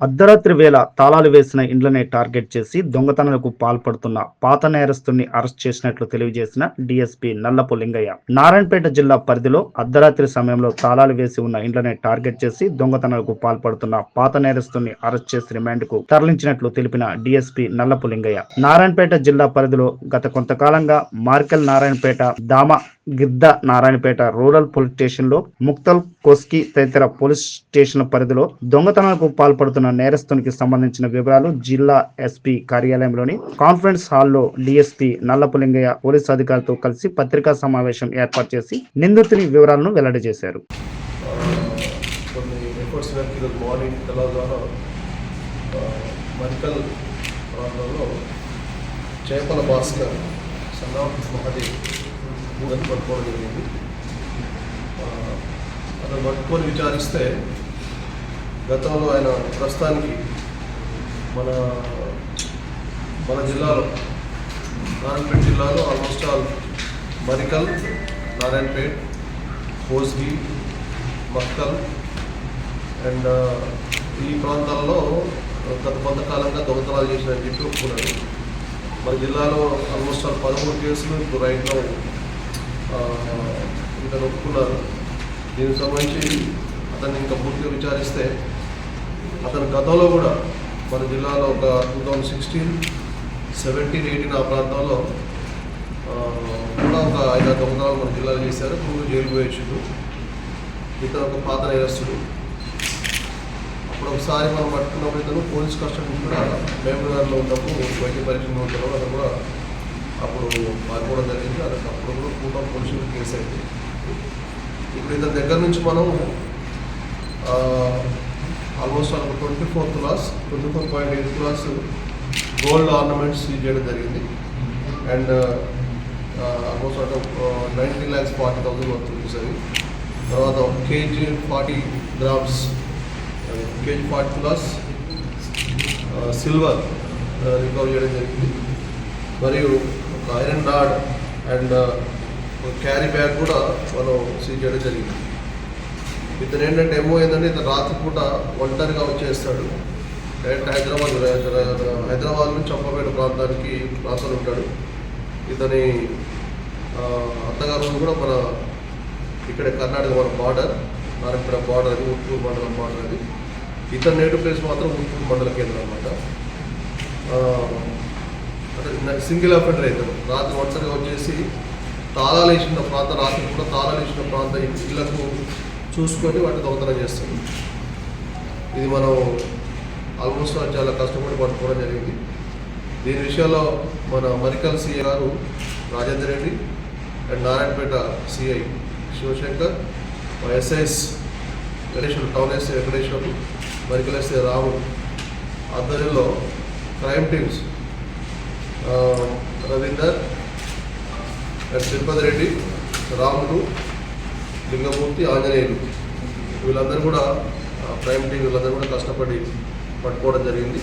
అర్ధరాత్రి వేళ తాళాలు వేసిన ఇండ్లనే టార్గెట్ చేసి దొంగతనాలకు పాల్పడుతున్న పాత నేరస్తుని అరెస్ట్ చేసినట్లు తెలియజేసిన డీఎస్పీ నల్లపు లింగయ్య. నారాయణపేట జిల్లా పరిధిలో అర్ధరాత్రి సమయంలో తాళాలు వేసి ఉన్న ఇండ్లనే టార్గెట్ చేసి దొంగతనాలకు పాల్పడుతున్న పాత నేరస్తుని అరెస్ట్ చేసి రిమాండ్కు తరలించినట్లు తెలిపిన డీఎస్పీ నల్లపు లింగయ్య. నారాయణపేట జిల్లా పరిధిలో గత కొంతకాలంగా మార్కెల్ నారాయణపేట దామ గిద్ద నారాయణపేట రూరల్ పోలీస్ స్టేషన్లో ముక్తల్ కోస్కి తదితర పోలీస్ స్టేషన్ల పరిధిలో దొంగతనాలకు పాల్పడుతున్న నేరస్తునికి సంబంధించిన వివరాలు జిల్లా ఎస్పీ కార్యాలయంలోని కాన్ఫరెన్స్ హాల్లో డిఎస్పీ నల్లపులింగయ్య పోలీస్ అధికారులతో కలిసి పత్రికా సమావేశం ఏర్పాటు చేసి నిందితుని వివరాలను వెల్లడి చేశారు చేపల భాస్కర్ సన్నాఫ్ మహాదేవ్ మూడని పట్టుకోవడం జరిగింది. అతను పట్టుకొని విచారిస్తే గతంలో ఆయన ప్రస్తుతానికి మన మన జిల్లాలో నారాయణపేట జిల్లాలో almost all Marikal Narayanpet Kosgi Makthal and ఈ ప్రాంతాల్లో గత కొంతకాలంగా దొంగతనాలు చేసిన చెప్పి ఒప్పుకున్నాడు మన జిల్లాలో ఆల్మోస్ట్ ఆల్ పదమూడు కేసులు ఇప్పుడు రైట్లో ఇతను ఒప్పుకున్నారు. దీనికి సంబంధించి అతన్ని ఇంకా పూర్తిగా విచారిస్తే అతను గతంలో కూడా మన జిల్లాలో ఒక two thousand sixteen seventeen eighteen ఆ ప్రాంతంలో కూడా ఒక ఐదు ఆరు దొంగతనాలు మన జిల్లాలో చేశారు. ముందు జైలు పోయొచ్చిండు ఇతను ఒక పాత నేరస్తుడు. అప్పుడు ఒకసారి మనం పట్టుకున్నప్పుడు ఇతను పోలీస్ కస్టడీ కూడా మేమనగర్లో ఉన్నప్పుడు వైద్య పరీక్షలో ఉంటారు అతను కూడా అప్పుడు పాల్గొనడం జరిగింది. అది అప్పుడు కూడా కూటమి పోలీసులు కేసు అయింది ఇప్పుడు ఇతని దగ్గర నుంచి మనం ఆల్మోస్ట్ ఒక twenty four class twenty four point eight class gold ornaments use చేయడం జరిగింది. అండ్ ఆల్మోస్ట్ అంటే నైంటీ ల్యాక్స్ ఫార్టీ థౌసండ్ వస్తుంది సరే తర్వాత ఒక KG forty grams KG forty plus silver recover చేయడం జరిగింది. మరియు iron rod and carry bag కూడా మనం సీజ్ చేయడం జరిగింది. ఇతను ఏంటంటే ఏమో ఏంటంటే ఇతను రాత్రిపూట ఒంటరిగా వచ్చేస్తాడు. డైరెక్ట్ హైదరాబాద్ హైదరాబాద్ నుంచి చంపపేట ప్రాంతానికి రాసలు ఉంటాడు. ఇతని అత్తగారు కూడా మన ఇక్కడ కర్ణాటక మన బార్డర్ నారాయణపేట బార్డర్ అది ఉత్తూరు మండలం బార్డర్ అది. ఇతని నేటివ్ ప్లేస్ మాత్రం ఉత్తూరు మండల కేంద్రం అనమాట సింగిల్ అఫెండర్ అవుతారు రాత్రి ఒంటరిగా వచ్చేసి తాళాలు వేసిన ప్రాంతం రాత్రి కూడా తాళాలు వేసిన ప్రాంతం ఇళ్ళకు చూసుకొని వాటిని దొంగతనం చేస్తాం ఇది మనం ఆల్మోస్ట్ చాలా కష్టపడి పట్టుకోవడం జరిగింది. దీని విషయంలో మన మరికల్ సిఐ గారు Rajender Reddy and Narayanpet CI Shivashankar SIs Venkateshwara town SI Venkateshwarlu Marikal SI Ramu ఆధ్వర్యంలో crime teams Ravinder and Tirupati Reddy Ramudu Lingamurthy Anjaneyulu. వీళ్ళందరూ కూడా ప్రైమ్ టీం వీళ్ళందరూ కూడా కష్టపడి పట్టుకోవడం జరిగింది.